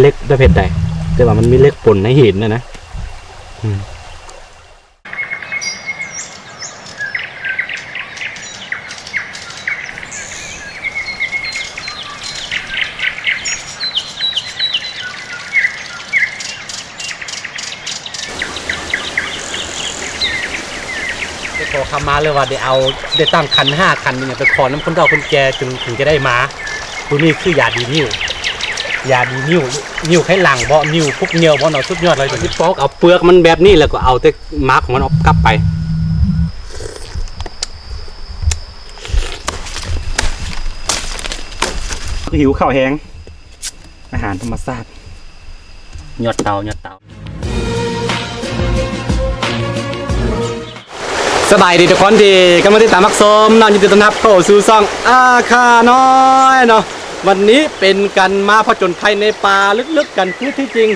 เล็กได้เผ็ดใดแต่ว่ามันมีเล็กป่นให้เห็นนะนะขอคำมาเลยว่าได้เอาได้ตั้งคันห้าคันเนี่ยไปขอน้ำคนเฒ่าคนแก่จึงถึงจะได้มาตัวนี้คือยาดีนิ้ว ยาดีนิ้วนิ้วไขหลังบ่นิ้วพวกเหนียวบ่เนาะสุดยอดเลยตัวนี้ปอกเอาเปลือกมันแบบนี้แล้วก็เอาแต่มาร์กของมันเอากลับไป หิวข้าวแห้ง อาหารธรรมชาติยอดเตายอดเตาสบายดีทุกคนที่กำลังติดตามมักสมนอนยินดีต้อนรับเข้าสู่ซ่องอาคาน้อยเนาะ วันนี้เป็นกันมาผจญภัยในป่าลึกๆกันคือที่จริง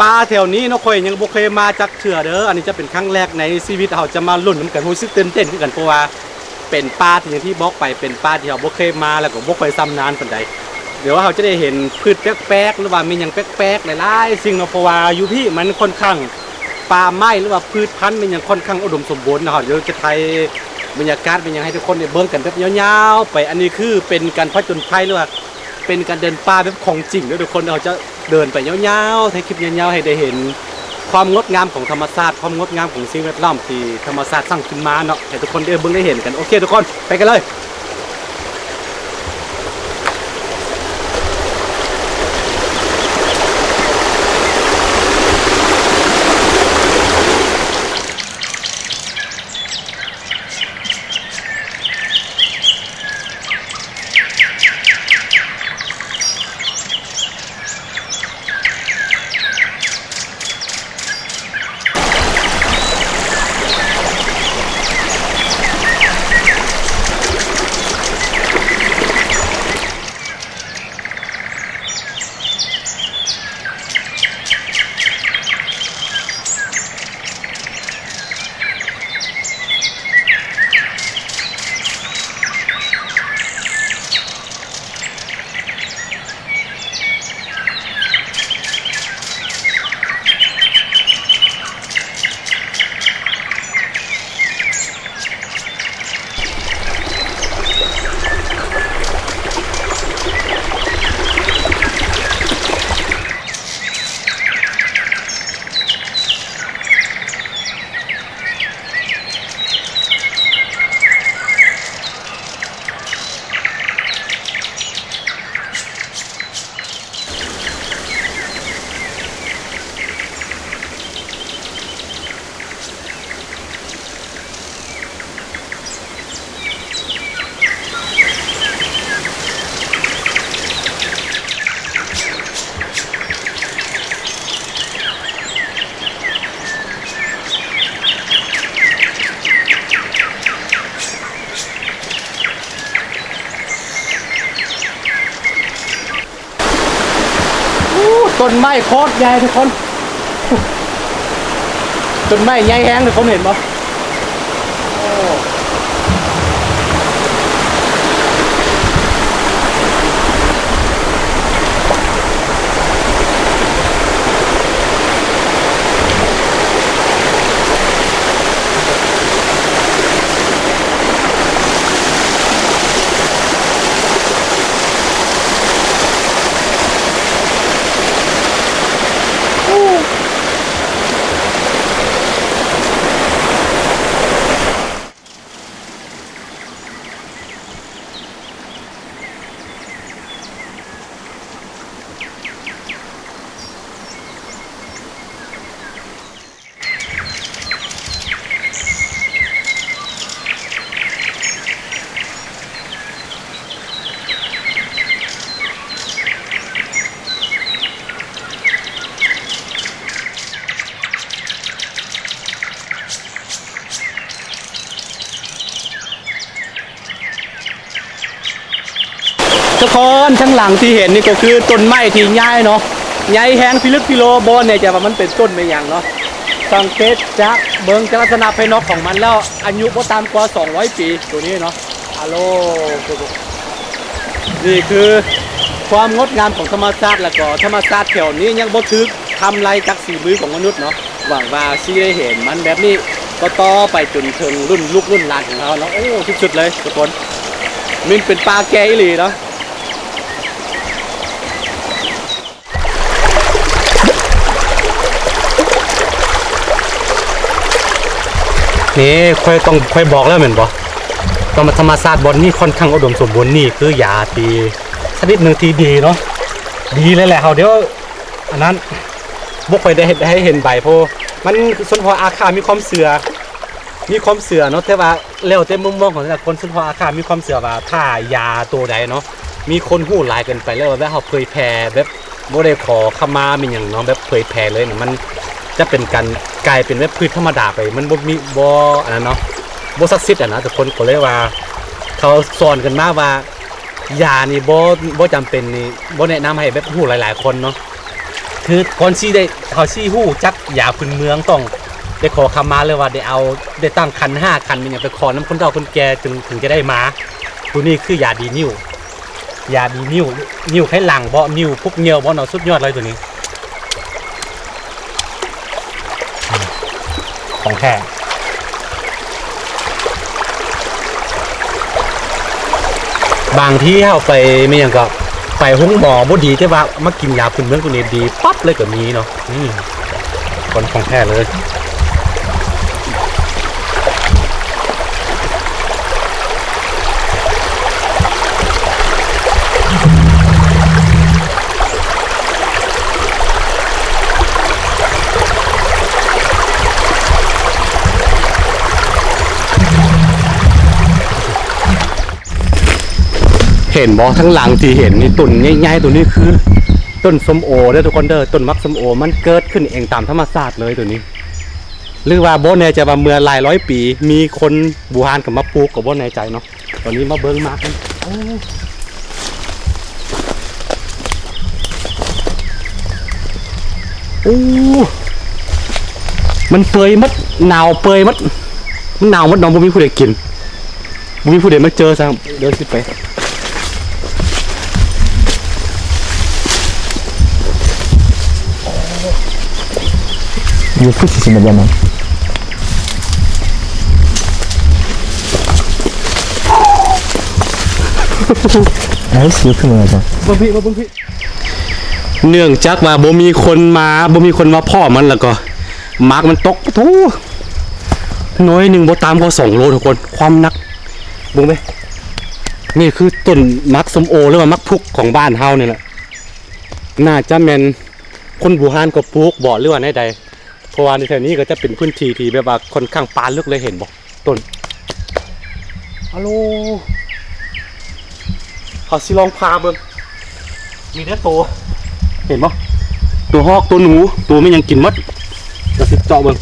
ป่าแถวนี้เนาะค่อยยังบ่เคยมาจากเถื่อเด้ออันนี้จะเป็นครั้งแรกในชีวิตเราจะมาลุ้นนำกันรู้สึกตื่นเต้นคือกันเพราะว่าเป็นป่าที่อย่างที่บอกไปเป็นป่าที่เราบ่เคยมาแล้วก็บ่เคยซ้ำนานปานใดเดี๋ยวเราจะได้เห็นพืชแปลกๆหรือว่ามีอย่างแปลกๆหลายๆสิ่งเนาะเพราะว่าอยู่พี่มันค่อนข้างป่าไม้หรือว่าพืชพันธุ์มันยังค่อนข้างอุดมสมบูรณ์นะครับเดี๋ยวจะไทยบรรยากาศเป็นยังให้ทุกคนได้เบิ่งกันแบบยาวๆไปอันนี้คือเป็นการผจญภัยหรือว่า เป็นการเดินป่าแบบของจริงเด้อทุกคนเราจะเดินไปยาวๆให้คลิปยาวๆให้ได้เห็น ความงดงามของธรรมชาติความงดงามของสิ่งแวดล้อมที่ธรรมชาติสร้างขึ้นมาเนาะให้ทุกคนได้เบิ่งได้เห็นกันโอเค ทุกคนไปกันเลย ไม้โคตรใหญ่ทุกคนต้นไม้ใหญ่แห้งทุกคนเห็นปะโอ้ ทุกคนข้างหลังที่เห็นนี่ก็คือต้นไม้ที่ใหญ่เนาะใหญ่แห้งพิลึกพิโลบนเนี่ยจะว่ามันเป็นต้นไม่อย่างเนาะสังเกตจากเบิงจากลักษณะภายนอกของมันแล้วอายุบ่ตามกว่า 200 ปีตัวนี้เนาะฮัลโลนี่คือความงดงามของธรรมชาติแล้วก็ธรรมชาติแถวนี้ยังบ่ทึกทำไรจากสีมือของมนุษย์เนาะหวังว่าสิได้เห็นมันแบบนี้ก็ต่อไปจนถึงรุ่นลูกรุ่นหลานของเราเนาะโอ้ที่สุดเลยทุกคนมันเป็นปลาแกอีหลีเนาะ นี่ค่อยต้องค่อยบอกแล้วเหมือนบ่ธรรมธรรมศาสตร์บนนี่ค่อนข้างอุดมสมบูรณ์นี่คือยาตีชนิดหนึ่งที่ดีเนาะดีเลยแหละเขาเดี๋ยวอันนั้นบกไปได้ให้เห็นใบเพราะมันส่วนพออาคามีความเสือมีความเสือเนาะแต่ว่าแล้วแต่มุมมองของแต่คนส่วนพออาคามีความเสือว่าถ้ายาตัวใดเนาะมีคนหู้ลายเกินไปแล้วว่าเขาเผยแพร่แบบบ่ได้ขอขมามีอย่างเนาะแบบเผยแพร่เลยเนี่ยมัน จะเป็นการกลายเป็นแบบพืชธรรมดาไป มันบ่มีบ่อันนั้นเนาะบศักดิ์สิทธิ์อะนะทุกคนก็เลยว่า เขาสอนกันมาว่ายานี่บ่บ่จำเป็นนี่บ่แนะนำให้แบบฮู้หลาย ๆ คนเนาะคือก่อนสิได้เขาสิฮู้จักยาพื้นเมืองต้องได้ขอคำมาเลยว่าได้เอาได้ตั้งคันห้าคันเป็นอย่างไปขอน้ำคนเฒ่าคนแก่จึงถึงจะได้มาตัวนี้คือยาดีนิ้วยาดีนิ้วนิ้วไขหลังบ่นิ้วพุกเหนียวบ่เนาะสุดยอดเลยตัวนี้อืม ของแท้บางที่เอาไปไม่ยังก็ไปห้องหมอบ่ดีแต่ว่ามากินยาพื้นเมืองตัวนี้ดีปั๊บเลยก็มีเนาะนี่คนของแท้เลย เห็นบอทั้งหลังที่เห็นนี่ต้นใหญ่ๆตัวนี้คือ ต้นส้มโอเด้อทุกคนเด้อต้นมักส้มโอ มันเกิดขึ้นเองตามธรรมชาติเลยตัวนี้ หรือว่าโบน่ใจว่าเมื่อหลายร้อยปี มีคนบูฮานกับมาปลูกกับโบแน่ใจเนาะตอนนี้มาเบิ้งมากันโอ้โอ้มันเปยมัดหนาวเปยมัดมันหนาวมัดน้องบ่มีผู้ใดกินบ่มีผู้ใดมาเจอซะเดี๋ยวสิไป You put it in the lemon. nice, you put it in บ่พี่บ่พี่เนื่องจากว่าบ่มีคนมาบ่มีคนมาพ่อมันแล้วก็มาร์กมันตกปะทูน้อยหนึ่งบ่ตามก็สองโลทุกคนความหนักบุ้งไหมนี่คือต้นมักสมโอหรือว่ามักพุกของบ้านเฮาเนี่ยแหละน่าจะแมนคนบูฮานก็ปลูกบ่หรือว่าในใด ราะว่าในแถวนี้ก็จะเป็นพื้นที่ที่แบบว่าค่อนข้างปานลึกเลยเห็นบ่ต้นฮัลโหลเขาสิลองพาเบิ่งมีแต่ตัวเห็นปะตัวฮอกตัวหนูตัวไม่ยังกินหมดจะสิเจาะเบิ่ง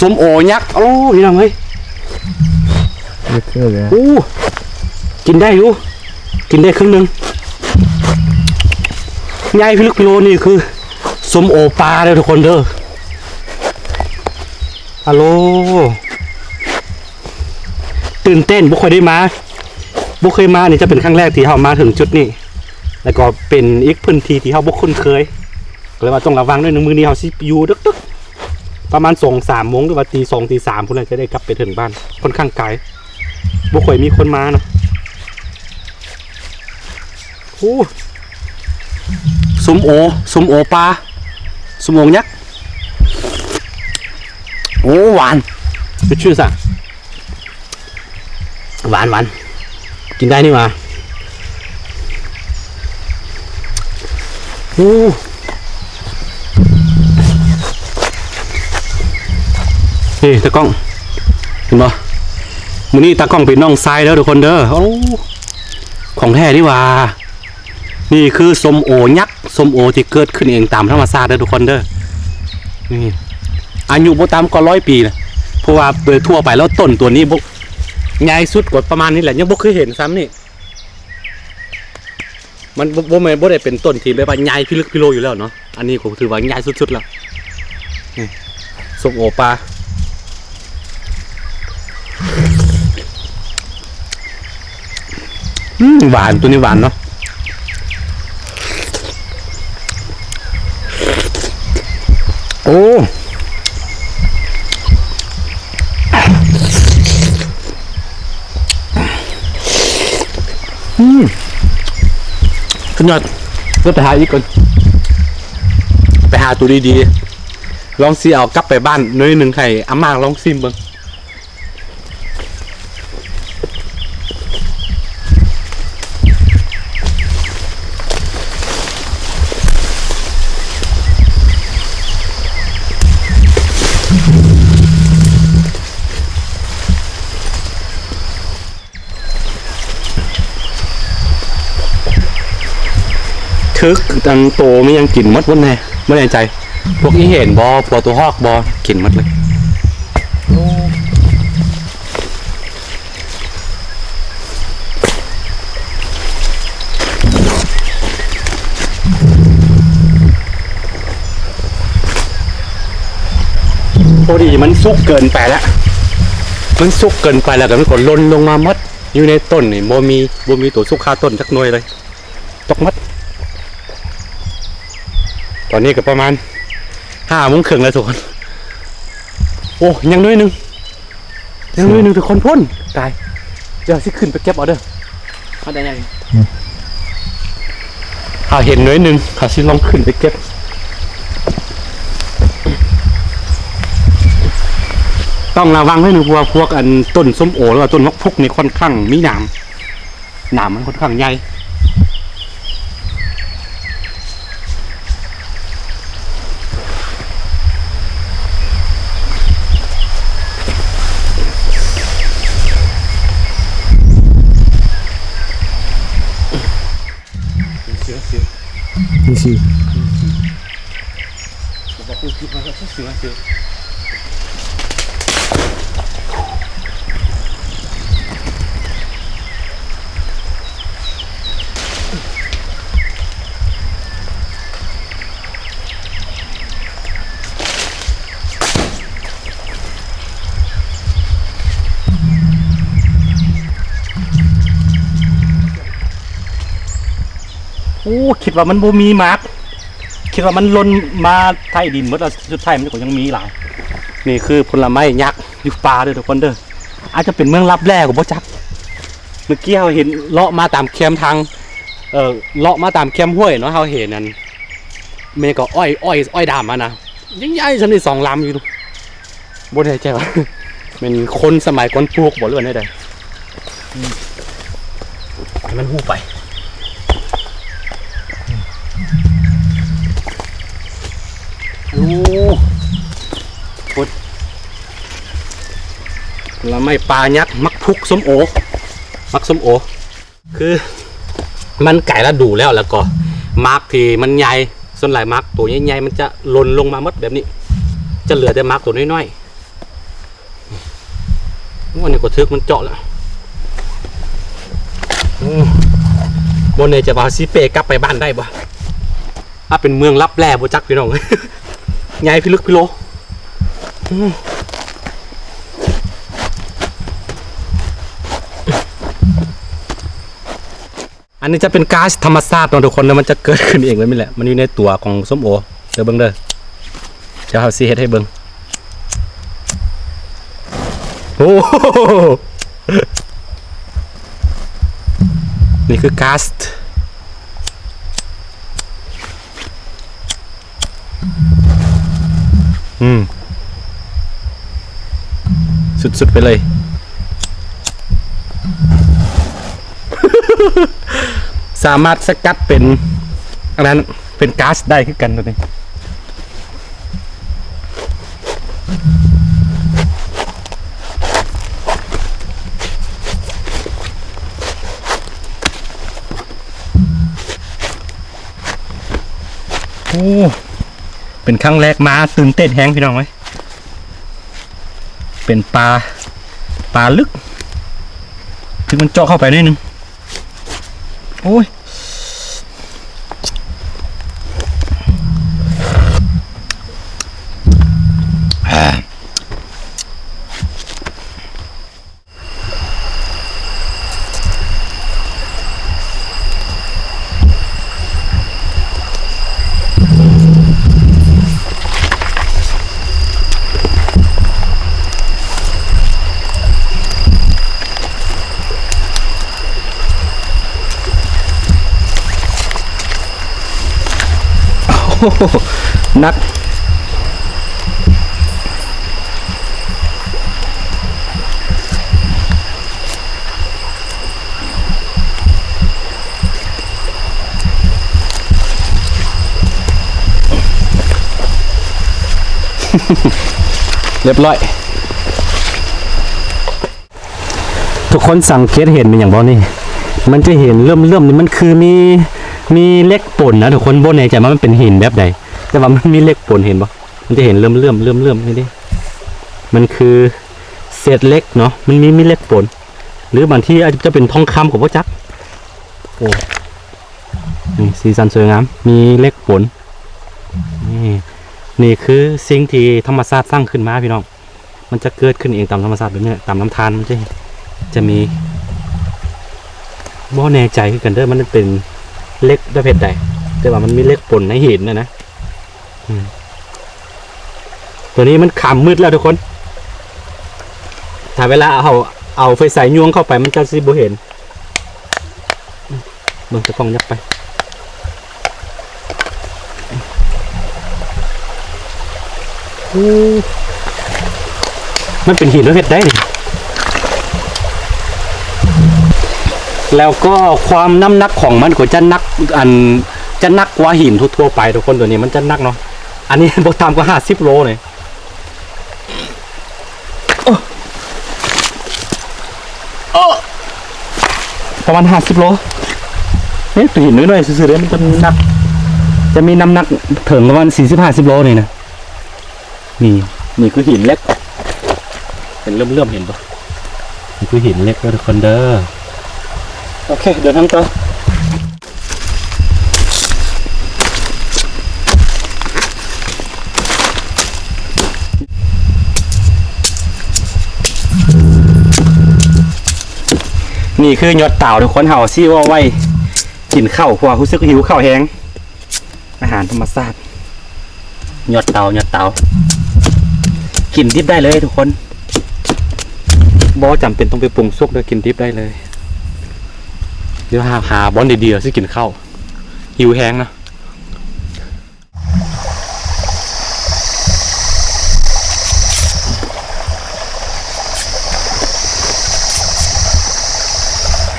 สมโอยักษ์โอ้ยน้องเฮ้ย You put it there. โอ้กินได้อยู่ กินได้ครึ่งหนึ่ง ใหญ่พิลึกพิโลนี่คือสมโอปลาเลยทุกคนเด้อฮัลโหลตื่นเต้นบุเคยได้มาบุเคยมานี่จะเป็นครั้งแรกที่เรามาถึงจุดนี้ แล้วก็เป็นอีกพื้นที่ที่เราบุคุ้นเคยก็เลยว่าต้องระวังด้วยหนึ่งมือนี้เราสิอยู่ดึกดึกประมาณสองสามโมงหรือว่าตีสองตีสามพุ่นเลยจะได้กลับไปถึงบ้านค่อนข้างไกลบุเคยมีคนมาเนาะโอ้ มโอสมโอปลาสมโอยักษ์โอ้หวานเป็ชื่อสั่งหวานหวานกินได้นี่หว่าโอ้นี่ตะกล้องเห็นปะมือนี้ตากล้องเป็นน้องทรายแล้วทุกคนเด้อโอ้ของแท้นี่ว่า นี่คือสมโอยักษ์สมโอที่เกิดขึ้นเองตามธรรมชาติเด้อทุกคนเด้อนี่อายุบ่ตามก็ร้อยปีนะเพราะว่าโดยทั่วไปแล้วต้นตัวนี้บ่ใหญ่สุดกว่าประมาณนี้แหละยังบ่เคยเห็นซ้ำนี่มันบ่บ่แม่นบ่ได้เป็นต้นที่แบบว่าใหญ่พิลึกพิโลอยู่แล้วเนาะอันนี้ผมถือว่าใหญ่สุดๆแล้วนี่สมโอปลาอืมหวานตัวนี้หวานเนาะ อ้อืมขนยอดก็ไปหาอีกก่อนไปหาตัวดีๆลองซีเอากลับไปบ้านน้อยหนึ่งไข่อาม่าลองซิมเบิ้ง ทึกตังโตไม่ยังกินมดวันแน่ไม่แน่ใจ พวกอีเห็นบอพวตัวฮอกบอกินมดเลยพอดีมันสุกเกินไปแล้ว มันสุกเกินไปแล้วก็มันก็ล่นลงมาหมดอยู่ในต้นนี่โมมีโมมีตัวสุกคาต้นสักหน่วยเลย ตกหมด ตอนนี้ก็ประมาณห้าโมงครึ่งแล้วทุกคน โอ้ยังน้อยหนึ่งยังน้อยหนึ่งทุกคนพ่นตายเดี๋ยวสิขึ้นไปเก็บเอาเด้อเขาได้ยังเอาเห็นน้อยหนึ่งเขาสิลองขึ้นไปเก็บต้องระวังให้หนึ่งเพราะว่าพวกอันต้นส้มโอหรือว่าต้นมะพุกนี่ค่อนข้างมีหนามหนามมันค่อนข้างใหญ่ เสือเสือ นี่สิบอกพูดคิดมาก็เสือเสือโอ้คิด ว่ามันบ่มีมาร์กคิดว่ามันหล่นมาไทยดินหมดแล้วสุดท้ายมันก็ยังมีหลาย นี่คือผลไม้ยักษ์อยู่ป่าเด้อทุกคนเด้ออาจจะเป็นเมืองลับแร่กับบ่จักเมื่อกี้เราเห็นเลาะมาตามแคมทางเอ่อเลาะมาตามแคมห้วยเนาะเราเห็นนั่นเมก็อ้อยอ้อยอ้อยดำมานะยิ่งใหญ่สำนี่สองลำอยู่ดูบ่ได้ใจว่าเป็นคนสมัยก่อนปลูกบ่หรือว่าไงใดอืมให้มันหูไป โอ้พุดเราไม่ปลายักษ์มักพุกส้มโอ มักส้มโอ คือมันไก่แล้วดูแล้วแล้วก็มาร์กที่มันใหญ่ส่วนหลายมาร์กตัวใหญ่ๆมันจะหล่นลงมาหมดแบบนี้ จะเหลือแต่มาร์กตัวน้อยๆวันนี้ก็ทึกมันเจาะแล้วบนเนี่ยจะบาซิเปกลับไปบ้านได้ปะถ้าเป็นเมืองรับแร่บุจักพี่น้อง ใหญ่พี่ลึกพี่โลอันนี้จะเป็นก๊าซธรรมชาติเนาะทุกคนแล้วมันจะเกิดขึ้นเองเลยไม่แหละ มันอยู่ในตัวของส้มโอเดี๋ยวเบิ้งเด้อจะเอาซีเฮ็ดให้เบิ้งโอ้โหนี่คือก๊าซ อืม สุดๆไปเลย สามารถสกัดเป็นอันนั้นเป็นก๊าซได้คือกันตัวนี้โอ้ เป็นครั้งแรกมาตื่นเต้นแฮงพี่น้องไหมเป็นปลาปลาลึก ถึงมันเจาะเข้าไปนิดนึง โอ้ย นัก เรียบร้อย ทุกคนสังเกตเห็นเป็นอย่างบอนี่ มันจะเห็นเริ่มเริ่มนี่มันคือมี มีเล็กป่นนะทุกคนบนในใจว่ามันเป็นหินแบบใดแต่ว่ามันมีเล็กป่นเห็นปะมันจะเห็นเริ่มเริ่มเริ่มเริ่มนี่ดิมันคือเศษเล็กเนาะมันมีมีเล็กป่นหรือบางที่อาจจะเป็นทองคำของพวกจักโอ้นี่สีสันสวยงามมีเล็กป่นนี่นี่คือสิ่งที่ธรรมชาติสร้างขึ้นมาพี่น้อง มันจะเกิดขึ้นเองตามธรรมชาติแบบนี้ตามน้ำทานมันจะจะมีบ่แน่ใจคือกันเด้อมันเป็น เล็กประเภทใดแต่ว่ามันมีเล็กปนในหินนะนะตัวนี้มันขามมืดแล้วทุกคน ถ้าเวลาเอาเอาไฟสายยวงเข้าไปมันจะสิบ่เห็นมเบิ่งตะกล้องยับไป มันเป็นหินประเภทใดนี่ แล้วก็ความน้ำหนักของมันก็จะหนักอันจะหนักกว่าหินทั่วๆไปทุกคนตัวนี้มันจะหนักเนาะอันนี้บต่ำกว่าห้าสิบโลเลยโอ้โอ้ประมาณห้าสิบโลเฮ้ยตัวหินน้อยๆซื่อๆเลยมันจะหนัก จะมีน้ำหนักถึงประมาณสี่สิบห้าสิบโลนี่นะนี่นี่คือหินเล็ก เป็นเริ่มๆเห็นปะนี่คือหินเล็กทุกคนเด้อ โอเค เดินทางต่อนี่คือยอดเต่าทุกคนเห่าซี่ว่าไว้กินข้าวเพราะว่ารู้สึกหิวข้าวแห้งอาหารธรรมชาติยอดเต่ายอดเต่ากินดิบได้เลยทุกคนบอจำเป็นต้องไปปรุงซุกเด้อกินดิบได้เลย เดี๋ยวหาหาบอลดีๆสิกินข้าวหิวแห้งนะ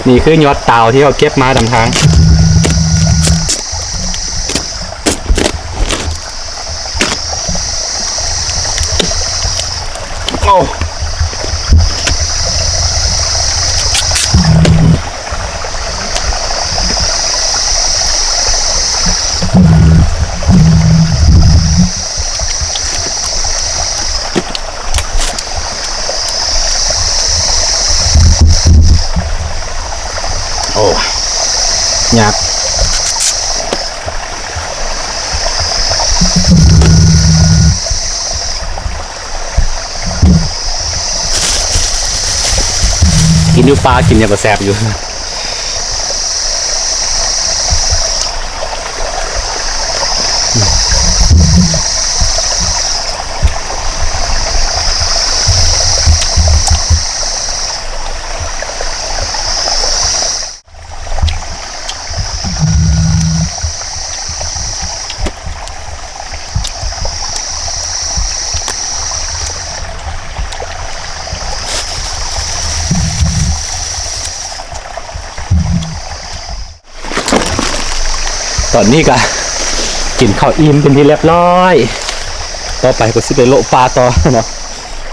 นี่คือยอดเต่าที่เราเก็บมาดำทาง ยากกินอยู่ปลากินอย่างก็แสบอยู่ ตอนนี้ก็กินข้าวอิ่มเป็นที่เรียบร้อย ต่อไปก็สิไปโลปลาต่อเนาะ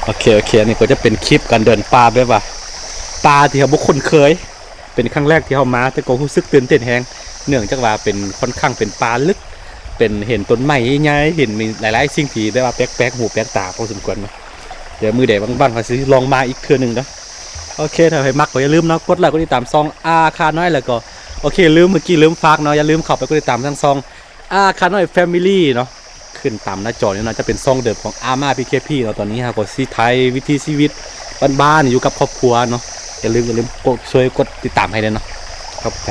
โอเคโอเคอันนี่ก็จะเป็นคลิปการเดินป่าแบบว่าปลาที่เราบุคคลเคย เป็นครั้งแรกที่เรามา แต่ก็รู้สึกตื่นเต้นแฮงเนื่องจากว่าเป็นค่อนข้างเป็นปลาลึก เป็นเห็นต้นไม้ใหญ่เห็นมีหลายๆสิ่งที่ได้ว่าแปลกๆหูแปลกตาพอสมควรเนาเดี๋ยวมือเดบ้างๆเขาสิลองมาอีกเทื่อหนึงนะโอเคถ้าใครมักก็อย่าลืมนะกดไลค์กดติดตามซองอาคาน้อยแล้วก็ โอเค ลืมเมื่อกี้ลืมฝากเนาะอย่าลืมเข้าไปกดติดตามทั้งซองอาคาน้อยแฟมิลี่เนาะขึ้นตามหน้าจอเนี่ยนะจะเป็นซองเดิมของอาม่าพีเคพีเนาะตอนนี้ฮะก็ซีไทยวิธีชีวิตบ้านๆอยู่กับครอบครัวเนาะอย่าลืมอย่าลืมกดช่วยกดติดตามให้เลยเนาะครับใจ